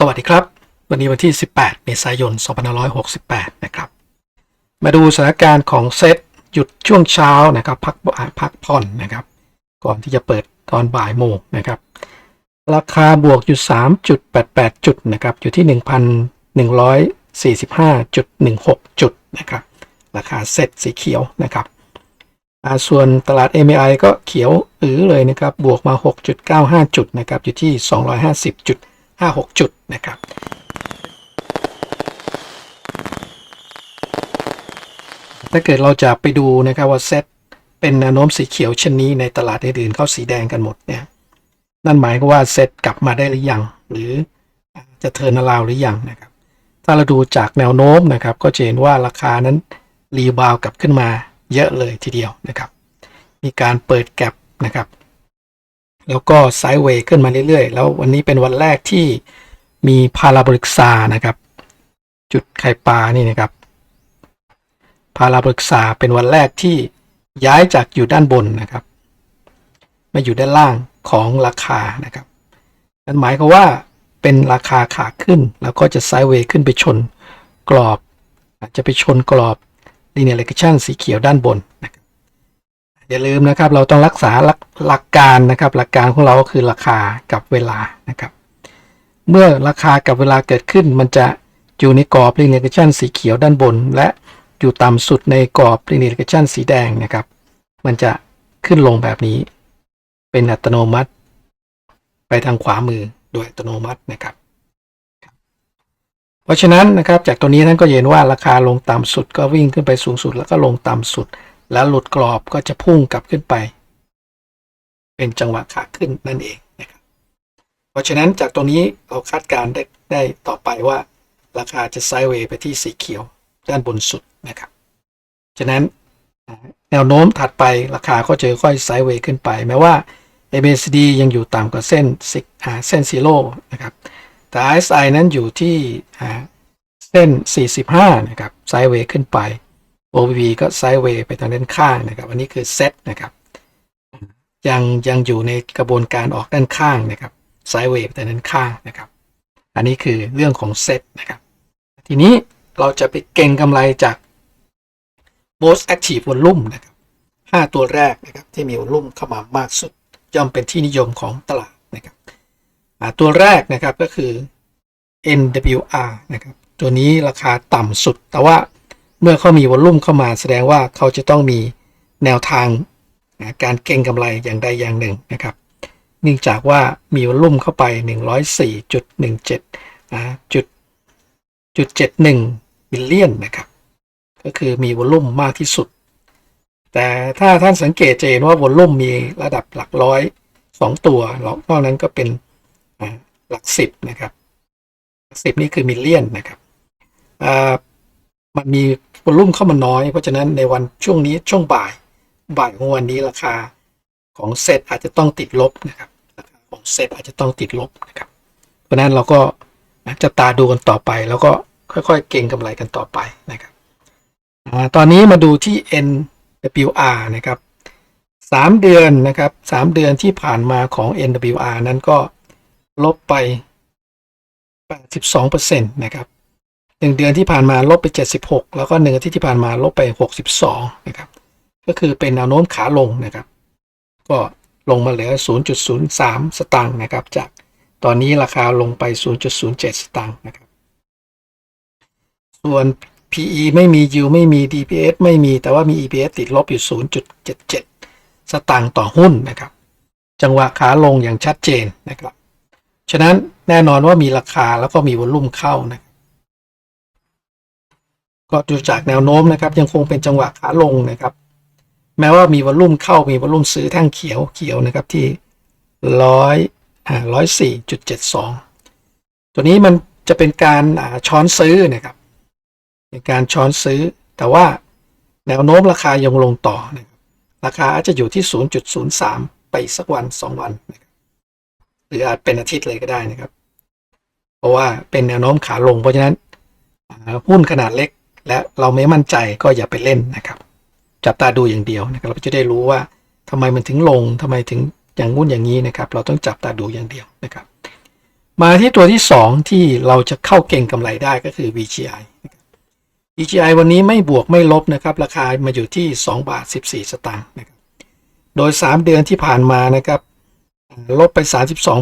สวัสดีครับ วันนี้วันที่ 18 เมษายน 2568 นะครับ มาดูสถานการณ์ของเซตหยุดช่วงเช้านะครับพักพักผ่อนนะครับ ก่อนที่จะเปิดตอนบ่ายโมงนะครับ ราคาบวกอยู่ 3.88 จุดนะครับ อยู่ที่ 1,145.16 จุดนะครับ ราคาเซตสีเขียวนะครับส่วนตลาด MAI ก็เขียวอือเลยนะครับ บวกมา 6.95 จุดนะครับ อยู่ที่ 5-6 จุดนะครับถ้าเกิดเราจะไปดูนะครับว่าเซตเป็นแนวโน้มสีเขียวเช่นนี้ในตลาดอื่นๆเขาสีแดงกันหมดเนี่ยนั่นหมายความว่าเซตกลับมาได้หรือยัง หรือจะเทินาราวหรือยังนะครับ ถ้าเราดูจากแนวโน้มนะครับ ก็จะเห็นว่าราคานั้นรีบาวกลับขึ้นมาเยอะเลยทีเดียวนะครับ มีการเปิดแก็บนะครับ แล้วก็ไซด์เวย์ขึ้นมาเรื่อยๆ แล้ววันนี้เป็นวันแรกที่มีพาราโบลิกซานะครับ จุดไข่ปลานี่นะครับพาราโบลิกซาเป็นวันแรกที่ย้ายจากอยู่ด้านบนนะครับ มาอยู่ด้านล่างของราคานะครับนั่นหมายความว่าเป็นราคาขาขึ้น แล้วก็จะไซด์เวย์ขึ้นไปชนกรอบ อาจจะไปชนกรอบ linear regression สีเขียวด้านบนนะครับ อย่าลืมนะครับ เราต้องรักษาหลักหลักการนะครับ หลักการของเราก็คือราคากับเวลานะครับ เมื่อราคากับเวลาเกิดขึ้น มันจะอยู่ในกรอบ linear regression สีเขียวด้านบน และอยู่ต่ำสุดในกรอบ linear regression สีแดงนะครับ มันจะขึ้นลงแบบนี้ เป็นอัตโนมัติ ไปทางขวามือโดยอัตโนมัตินะครับ เพราะฉะนั้นนะครับจากตัวนี้ท่านก็เห็นว่าราคาลงต่ำสุดก็วิ่งขึ้นไปสูงสุด แล้วก็ลงต่ำสุด แล้วหลุดกรอบก็จะพุ่งกลับขึ้นไป เป็นจังหวะขาขึ้นนั่นเองนะครับ เพราะฉะนั้นจากตัวนี้เราคาดการณ์ได้ได้ต่อไปว่า ราคาจะไซด์เวย์ไปที่สีเขียว ด้านบนสุดนะครับฉะนั้นแนวโน้มถัดไปราคาก็จะค่อยไซด์เวย์ขึ้นไป แม้ว่า MACD ยังอยู่ต่ำกว่าเส้นซิกอ่าเส้นซีโร่นะครับ แต่ RSI นั้นอยู่ที่เส้น 45 นะครับ ไซด์เวย์ขึ้นไป OBV ก็ไซด์เวย์ไปทางด้านข้างนะครับ อันนี้คือเซตนะครับ ยังยังอยู่ในกระบวนการออกด้านข้างนะครับไซด์เวย์ไปทางด้านข้างนะครับ อันนี้คือเรื่องของเซตนะครับ ทีนี้เราจะไปเก็งกำไรจาก most active volume นะครับ5ตัวแรกนะครับที่มีวอลุ่มเข้ามามากสุด ย่อมเป็นที่นิยมของตลาดนะครับตัวแรกนะครับก็คือ NWR นะครับตัวนี้ราคาต่ำสุดแต่ว่า เมื่อเขามีวอลลุ่มเข้ามาแสดงว่าเขาจะต้องมีแนวทางนะการเก็งกำไรอย่างใดอย่างหนึ่งนะครับเนื่องจากว่ามีวอลลุ่มเข้าไป 104.17อ่าจุดจุด71บิลเลียนนะครับก็คือมีวอลลุ่มมากที่สุด แต่ถ้าท่านสังเกตจะเห็นว่าวอลลุ่มมีระดับหลักร้อยสองตัวนอกนั้นก็เป็นหลักสิบนะครับหลักสิบนี่คือมิลเลียนนะครับมันมี วอลลุ่มเข้ามาน้อย เพราะฉะนั้นในวันช่วงนี้ช่วงบ่ายบ่ายของวันนี้ราคาของเซตอาจจะต้องติดลบนะครับราคาของเซตอาจจะต้องติดลบนะครับ เพราะนั้นเราก็จะตาดูกันต่อไป แล้วก็ค่อยๆ เก็งกำไรกันต่อไปนะครับตอนนี้มาดูที่ NWR นะครับ3เดือนนะครับ3เดือนที่ผ่านมาของ NWR นั้นก็ลบไป 82%นะครับ 1 เดือนที่ผ่านมาลบไป 76 แล้วก็1อาทิตย์ที่ผ่านมาลบไป 62 นะครับ ก็คือเป็นแนวโน้มขาลงนะครับ ก็ลงมาเหลือ 0.03 สตางค์นะครับ จากตอนนี้ราคาลงไป 0.07 สตางค์นะครับ ส่วน PE ไม่มี yield ไม่มี DPS ไม่มี แต่ว่ามี EPS ติดลบอยู่ 0.77 สตางค์ต่อหุ้นนะครับ จังหวะขาลงอย่างชัดเจนนะครับ ฉะนั้นแน่นอนว่ามีราคาแล้วก็มีวอลลุ่มเข้านะครับ ก็ดูจากแนวโน้มนะครับ ยังคงเป็นจังหวะขาลงนะครับ แม้ว่ามีวอลุ่มเข้ามีวอลุ่มซื้อแท่งเขียวเขียวนะครับที่ร้อยอ่าร้อยสี่จุดเจ็ดสองตัวนี้มันจะเป็นการช้อนซื้อนะครับเป็นการช้อนซื้อ แต่ว่าแนวโน้มราคายังลงต่อนะครับราคาอาจจะอยู่ที่ 0.03 ไปอีกสักวัน 2 วันนะครับหรืออาจเป็นอาทิตย์เลยก็ได้นะครับ เพราะว่าเป็นแนวโน้มขาลงเพราะฉะนั้นหุ้นขนาดเล็ก และเราไม่มั่นใจก็อย่าไปเล่นนะครับ จับตาดูอย่างเดียวนะครับเราจะได้รู้ว่าทำไมมันถึงลงทำไมถึงอย่างงุ่นอย่างนี้นะครับ เราต้องจับตาดูอย่างเดียวนะครับ มาที่ตัวที่ 2 ที่เราจะเข้าเก่งกำไรได้ก็คือ VGI VGI วันนี้ไม่บวกไม่ลบนะครับ ราคามาอยู่ที่ 2 บาท 14 สตางค์นะครับโดย 3 เดือนที่ผ่านมานะครับลบไป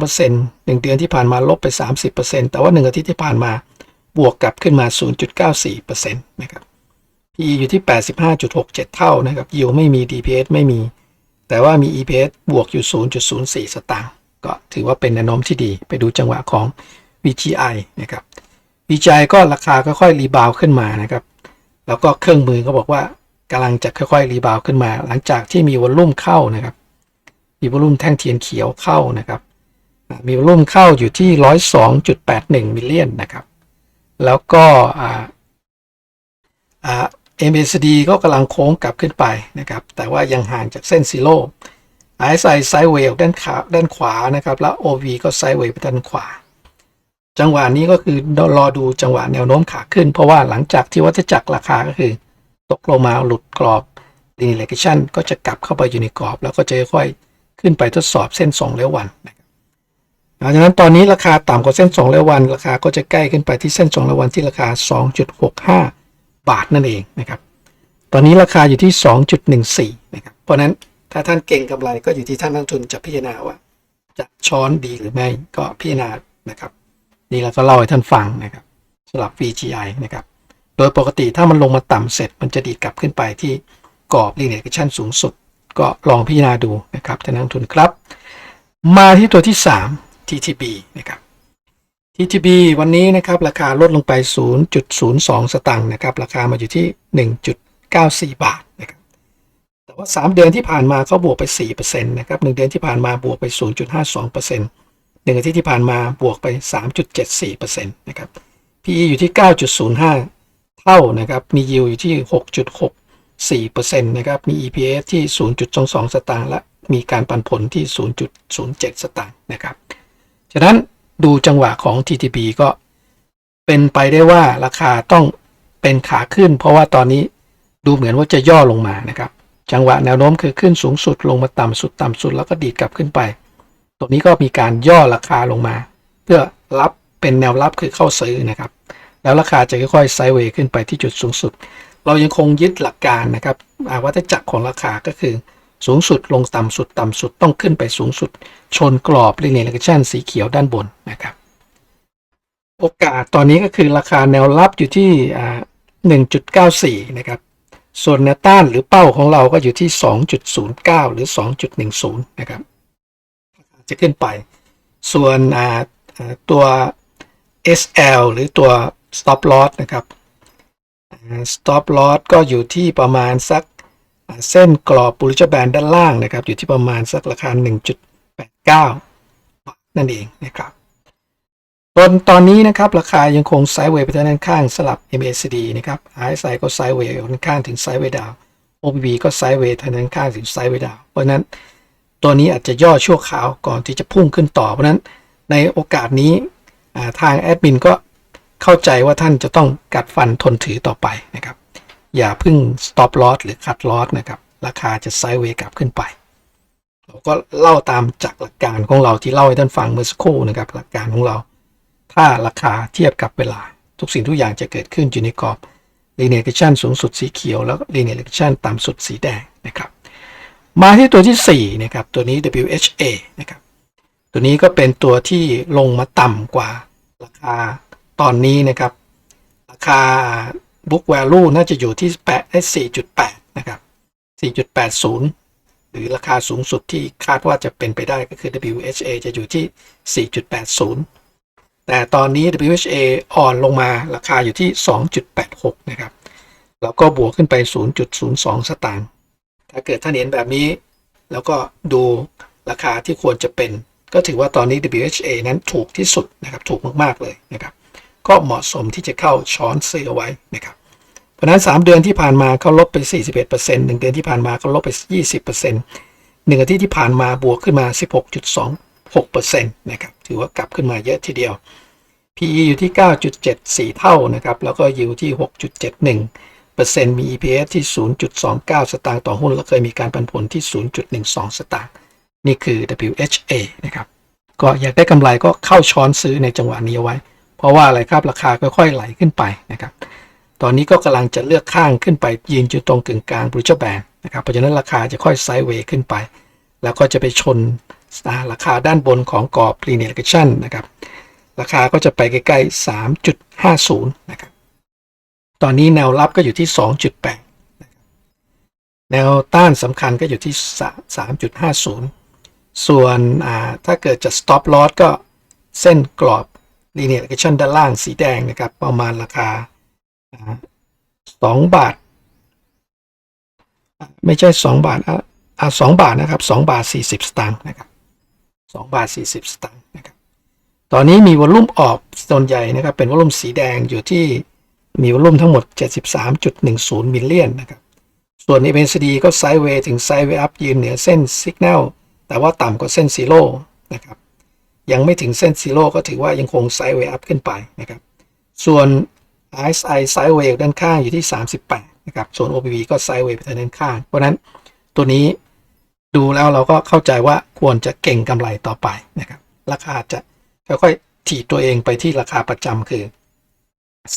32%หนึ่งเดือนที่ผ่านมาลบไป 30%แต่ว่า 1 อาทิตย์ที่ผ่านมา บวกกลับขึ้นมา 0.94%นะครับ PE อยู่ที่ 85.67 เท่านะครับ yield ไม่มี DPS ไม่มี แต่ว่ามี EPS บวกอยู่ 0.04 สตางค์ ก็ถือว่าเป็นแนวโน้มที่ดี ไปดูจังหวะของ VGI นะครับ VGI ก็ราคาค่อยๆรีบาวขึ้นมานะครับ แล้วก็เครื่องมือก็บอกว่ากำลังจะค่อยๆรีบาวขึ้นมา หลังจากที่มีวอลลุ่มเข้านะครับ มีวอลลุ่มแท่งเทียนเขียวเข้านะครับ มีวอลลุ่มเข้าอยู่ที่ 102.81 มิลเลียนนะครับ แล้วก็อ่าอ่า MACD ก็กำลังโค้งกลับขึ้นไปนะครับ แต่ว่ายังห่างจากเส้นซีโร่ RSI ไซด์เวย์ด้านขาด้านขวานะครับ แล้ว OV ก็ไซด์เวย์ไปด้านขวา จังหวะนี้ก็คือรอดูจังหวะแนวโน้มขาขึ้น เพราะว่าหลังจากที่วัฏจักรราคาก็คือ ตกลงมาหลุดกรอบ linear regression ก็จะกลับเข้าไปอยู่ในกรอบ แล้วก็จะค่อยขึ้นไปทดสอบเส้น2แล้ววันนะ ดังนั้นตอนนี้ราคาต่ำกว่าเส้น2แล้ววัน ราคาก็จะใกล้ขึ้นไปที่เส้น2แล้ววันที่ราคา 2.65 บาทนั่นเองนะครับ ตอนนี้ราคาอยู่ที่ 2.14 นะครับ เพราะนั้นถ้าท่านเก่งกำไรก็อยู่ที่ท่านนักทุนจะพิจารณาว่า จะช้อนดีหรือไม่ก็พิจารณานะครับ นี่เราก็เล่าให้ท่านฟังนะครับสำหรับ VGI นะครับ โดยปกติถ้ามันลงมาต่ำเสร็จ มันจะดีดกลับขึ้นไปที่กรอบ linear regression สูงสุด ก็ลองพิจารณาดูนะครับท่านนักทุนครับ มาที่ตัวที่3 TTB นะครับ TTB วันนี้นะครับราคาลดลงไป 0.02 สตางค์นะครับราคามาอยู่ที่ 1.94 บาทนะครับแต่ว่า 3 เดือนที่ผ่านมาเขาบวกไป4%นะครับ1เดือนที่ผ่านมาบวกไป 0.52%หนึ่งอาทิตย์ที่ผ่านมาบวกไป 3.74%นะครับ PE อยู่ที่ 9.05 เท่านะครับ มี yield อยู่ที่ 6.64%นะครับ มี EPS ที่ 0.22 สตางค์และมีการปันผลที่ 0.07 สตางค์นะครับ ฉะนั้นดูจังหวะของ TTB ก็เป็นไปได้ว่าราคาต้องเป็นขาขึ้น เพราะว่าตอนนี้ดูเหมือนว่าจะย่อลงมานะครับ จังหวะแนวโน้มคือขึ้นสูงสุดลงมาต่ำสุดต่ำสุดแล้วก็ดีดกลับขึ้นไป ตรงนี้ก็มีการย่อราคาลงมา เพื่อรับเป็นแนวรับคือเข้าซื้อนะครับ แล้วราคาจะค่อยๆไซด์เวย์ขึ้นไปที่จุดสูงสุด เรายังคงยึดหลักการนะครับอาวัฏจักรของราคาก็คือ สูงสุดลงต่ำสุดต่ำสุดต้องขึ้นไปสูงสุด ชนกรอบ linear regression สีเขียวด้านบนนะครับ โอกาสตอนนี้ก็คือราคาแนวรับอยู่ที่ 1.94 นะครับ ส่วนแนวต้านหรือเป้าของเราก็อยู่ที่ 2.09 หรือ 2.10 นะครับ จะขึ้นไป ส่วนตัว SL หรือตัว stop loss นะครับ stop loss ก็อยู่ที่ประมาณสัก เส้นกรอบบูลิชแบนด้านล่างนะครับ อยู่ที่ประมาณสักราคา 1.89 บาทนั่นเองนะครับตอนตอนนี้นะครับ ราคายังคงไซด์เวย์ไปทางด้านข้างสลับ MACD นะครับ RSI ก็ไซด์เวย์ด้านข้างถึงไซด์เวย์ดาว OBB ก็ไซด์เวย์ทางด้านข้างถึงไซด์เวย์ดาวเพราะนั้นตัวนี้อาจจะย่อชั่วคราวก่อนที่จะพุ่งขึ้นต่อเพราะนั้นในโอกาสนี้ทางแอดมินก็เข้าใจว่าท่านจะต้องกัดฟันทนถือต่อไปนะครับ อย่าพิ่ง stop loss หรือ cut loss นะครับ ราคาจะไซด์เวย์กลับขึ้นไป เราก็เล่าตามจากหลักการของเราที่เล่าให้ท่านฟังเมื่อสักครู่นะครับ หลักการของเรา ถ้าราคาเทียบกับเวลา ทุกสิ่งทุกอย่างจะเกิดขึ้นอยู่ในกรอบ linear regression สูงสุดสีเขียว แล้วก็ linear regression ต่ำสุดสีแดงนะครับ มาที่ตัวที่4นะครับ ตัวนี้ WHA นะครับ ตัวนี้ก็เป็นตัวที่ลงมาต่ำกว่าราคาตอนนี้นะครับ ราคา book value น่าจะอยู่ที่8ได้4.8 นะครับ 4.80 หรือราคาสูงสุดที่คาดว่าจะเป็นไปได้ก็คือ WHA จะอยู่ที่ 4.80 แต่ตอนนี้ WHA อ่อนลงมาราคาอยู่ที่ 2.86 นะครับ แล้วก็บวกขึ้นไป 0.02 สตางค์ ถ้าเกิดท่านเห็นแบบนี้ แล้วก็ดูราคาที่ควรจะเป็น ก็ถือว่าตอนนี้ WHA นั้นถูกที่สุดนะครับ ถูกมาก ๆ เลยนะครับ ก็เหมาะสมที่จะเข้าช้อนซื้อเอาไว้นะครับเพราะนั้น 3 เดือนที่ผ่านมาเขาลบไป 41% 1เดือนที่ผ่านมาเขาลบไป 20% 1อาทิตย์ที่ผ่านมาบวกขึ้นมา 16.26%นะครับถือว่ากลับขึ้นมาเยอะทีเดียว PE อยู่ที่ 9.74 เท่านะครับแล้วก็ yield ที่ 6.71เปอร์เซ็นต์มี EPS ที่ 0.29 สตางค์ต่อหุ้น แล้วเคยมีการปันผลที่ 0.12 สตางค์นี่คือ WHA นะครับก็อยากได้กำไรก็เข้าช้อนซื้อในจังหวะนี้ไว้ ราะว่าอะไรครับราคาค่อยๆไหลขึ้นไปนะครับ ตอนนี้ก็กำลังจะเลือกข้างขึ้นไปยืนอยู่ตรงกึ่งกลางบริจแบนนะครับเพราะฉะนั้นราคาจะค่อยไซด์เวย์ขึ้นไป แล้วก็จะไปชนราคาด้านบนของกรอบ linear regression นะครับราคาก็จะไปใกล้ๆ 3.50 นะครับ ตอนนี้แนวรับก็อยู่ที่ 2.8 แนวต้านสำคัญก็อยู่ที่ 3.50 ส่วนอ่าถ้าเกิดจะ stop loss ก็เส้นกรอบ linear regression ด้านล่างสีแดงนะครับ ประมาณราคาอ่า2บาท ไม่ใช่2บาทอะอ่า2บาทนะครับ2บาท40สตางค์นะครับ2บาท40สตางค์นะครับตอนนี้มีวอลลุ่มออกส่วนใหญ่นะครับเป็นวอลลุ่มสีแดงอยู่ที่มีวอลลุ่มทั้งหมด 73.10มิลเลียนนะครับส่วน MACD ก็ไซด์เวย์ถึงไซด์เวย์อัพยืนเหนือเส้นสัญญาณแต่ว่าต่ำกว่าเส้นซีโร่นะครับ ยังไม่ถึงเส้นซีโร่ก็ถือว่ายังคงไซด์เวย์อัพขึ้นไปนะครับ ส่วน RSI ไซด์เวย์ด้านข้างอยู่ที่ 38 นะครับ ส่วน OPV ก็ไซด์เวย์ไปทางด้านข้าง เพราะนั้นตัวนี้ดูแล้วเราก็เข้าใจว่าควรจะเก่งกำไรต่อไปนะครับ ราคาจะค่อยๆถีบตัวเองไปที่ราคาประจำคือ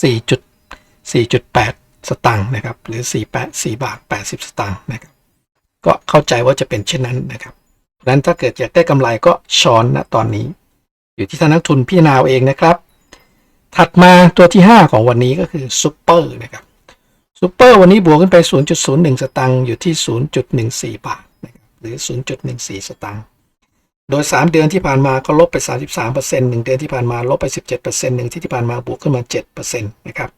4.4.8 สตางค์นะครับ หรือ 48 4บาท 80 สตางค์นะครับ ก็เข้าใจว่าจะเป็นเช่นนั้นนะครับ นั้นถ้าเกิดอยากได้กำไรก็ช้อนนะตอนนี้ อยู่ที่ท่านนักทุนพี่นาวเองนะครับ ถัดมาตัวที่ 5 ของวันนี้ก็คือซูเปอร์นะครับซูเปอร์วันนี้บวกขึ้นไป 0.01 สตางค์อยู่ที่ 0.14 บาทนะครับหรือ 0.14 สตางค์โดย 3 เดือนที่ผ่านมาก็ลบไป 33% 1 เดือนที่ผ่านมาลบไป 17% 1 ที่ที่ผ่านมาบวกขึ้นมา 7%นะครับ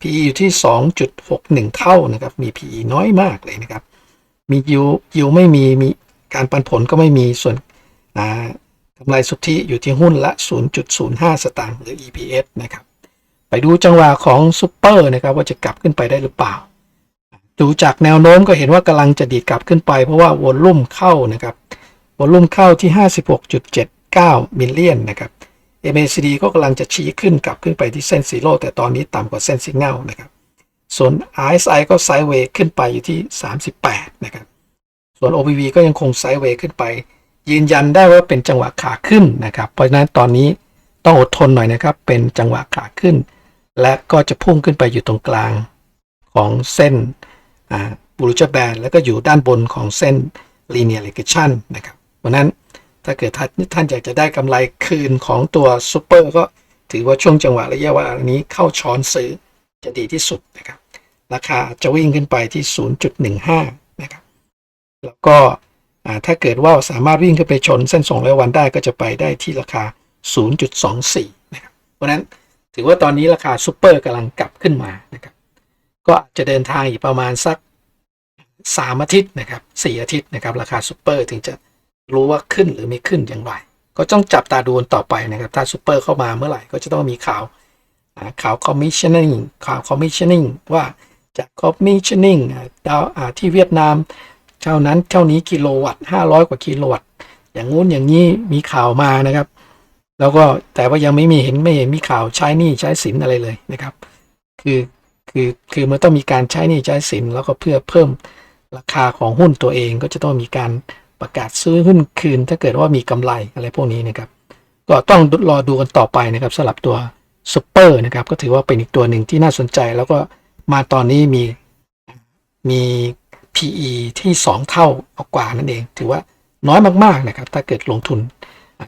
PE อยู่ที่ 2.61 เท่านะครับ มี PE น้อยมากเลยนะครับ มียิวยิวไม่มี มี การปันผลก็ไม่มีส่วนอ่ากำไรสุทธิอยู่ที่หุ้นละ 0.05 สตางค์หรือ EPS นะครับ ไปดูจังหวะของซูเปอร์นะครับว่าจะกลับขึ้นไปได้หรือเปล่า ดูจากแนวโน้มก็เห็นว่ากำลังจะดีดกลับขึ้นไปเพราะว่าวอลลุ่มเข้านะครับวอลลุ่มเข้าที่ 56.79 มิลเลียนนะครับ MACD ก็กำลังจะชี้ขึ้นกลับขึ้นไปที่เส้นซีโร่แต่ตอนนี้ต่ำกว่าเส้นสิงเงลนะครับ ส่วน RSI ก็ไซด์เวย์ขึ้นไปอยู่ที่ 38 นะครับ ส่วน OPV ก็ยังคงไซด์เวย์ขึ้นไป ยืนยันได้ว่าเป็นจังหวะขาขึ้นนะครับ เพราะฉะนั้นตอนนี้ต้องอดทนหน่อยนะครับ เป็นจังหวะขาขึ้น และก็จะพุ่งขึ้นไปอยู่ตรงกลางของเส้นบูรุจแบนแล้วก็อยู่ด้านบนของเส้น linear regression นะครับเพราะฉะนั้นถ้าเกิดท่านท่านอยากจะได้กำไรคืนของตัวซูเปอร์ก็ถือว่าช่วงจังหวะระยะเวลานี้เข้าช้อนซื้อจะดีที่สุดนะครับ ราคาจะวิ่งขึ้นไปที่ 0.15 แล้วก็ถ้าเกิดว่าสามารถวิ่งขึ้นไปชนเส้น200 วันได้ก็จะไปได้ที่ราคา 0.24 นะครับ เพราะนั้นถือว่าตอนนี้ราคาซูเปอร์กำลังกลับขึ้นมานะครับ ก็จะเดินทางอีกประมาณสัก 3 อาทิตย์นะครับ 4 อาทิตย์นะครับ ราคาซูเปอร์ถึงจะรู้ว่าขึ้นหรือไม่ขึ้นอย่างไร ก็ต้องจับตาดูต่อไปนะครับ ถ้าซูเปอร์เข้ามาเมื่อไหร่ก็จะต้องมีข่าวข่าว commissioning ข่าว commissioning ว่าจาก commissioning ดาวที่เวียดนาม เท่านั้นเท่านี้กิโลวัตต์500กว่ากิโลวัตต์อย่างงู้นอย่างนี้มีข่าวมานะครับ แล้วก็แต่ว่ายังไม่มีเห็นไม่เห็นมีข่าวใช้นี้ใช้สินอะไรเลยนะครับ คือคือคือมันต้องมีการใช้นี้ใช้สินแล้วก็เพื่อเพิ่มราคาของหุ้นตัวเองก็จะต้องมีการประกาศซื้อหุ้นคืน ถ้าเกิดว่ามีกำไรอะไรพวกนี้นะครับ ก็ต้องรอดูกันต่อไปนะครับสำหรับตัวซูเปอร์นะครับ ก็ถือว่าเป็นอีกตัวหนึ่งที่น่าสนใจ แล้วก็มาตอนนี้มีมี PE ที่ 2 เท่ากว่านั่นเอง ถือว่าน้อยมากๆนะครับ ถ้าเกิดลงทุน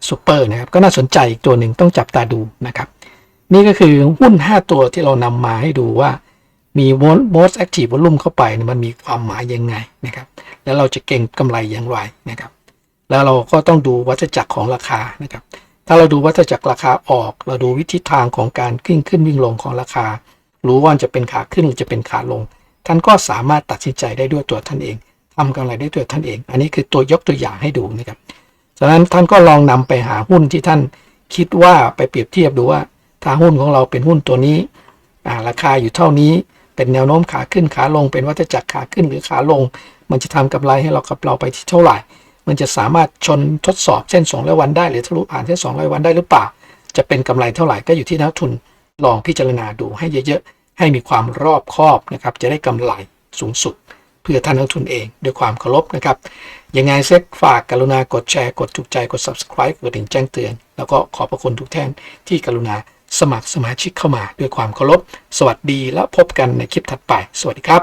ซูเปอร์นะครับ ก็น่าสนใจอีกตัวหนึ่งต้องจับตาดูนะครับ นี่ก็คือหุ้น 5 ตัวที่เรานำมาให้ดูว่ามี most active volume เข้าไป มันมีความหมายยังไงนะครับ แล้วเราจะเก่งกำไรอย่างไรนะครับ แล้วเราก็ต้องดูวัฏจักรของราคานะครับ ถ้าเราดูวัฏจักรราคาออก เราดูวิธีทางของการขึ้นขึ้นวิ่งลงของราคา รู้ว่าจะเป็นขาขึ้นหรือจะเป็นขาลง ท่านก็สามารถตัดสินใจได้ด้วยตัวท่านเองทำกำไรได้ด้วยท่านเอง อันนี้คือตัวยกตัวอย่างให้ดูนะครับฉะนั้นท่านก็ลองนำไปหาหุ้นที่ท่านคิดว่าไปเปรียบเทียบดูว่า ถ้าหุ้นของเราเป็นหุ้นตัวนี้ราคาอยู่เท่านี้เป็นแนวโน้มขาขึ้นขาลง เป็นวัฏจักรขาขึ้นหรือขาลง มันจะทำกำไรให้เรากับเราไปที่เท่าไหร่ มันจะสามารถชนทดสอบเส้น200วันได้หรือทะลุผ่านเส้น200วันได้หรือเปล่า จะเป็นกำไรเท่าไหร่ก็อยู่ที่นักทุนลองพิจารณาดูให้เยอะๆ ให้มีความรอบคอบนะครับจะได้กำไรสูงสุด เพื่อท่านนักลงทุนเอง ด้วยความเคารพนะครับยังไงเซ็กฝากกรุณากดแชร์กดถูกใจกด subscribe กดถึงแจ้งเตือน แล้วก็ขอบพระคุณทุกท่านที่กรุณาสมัครสมาชิกเข้ามาด้วยความเคารพ สวัสดีและพบกันในคลิปถัดไป สวัสดีครับ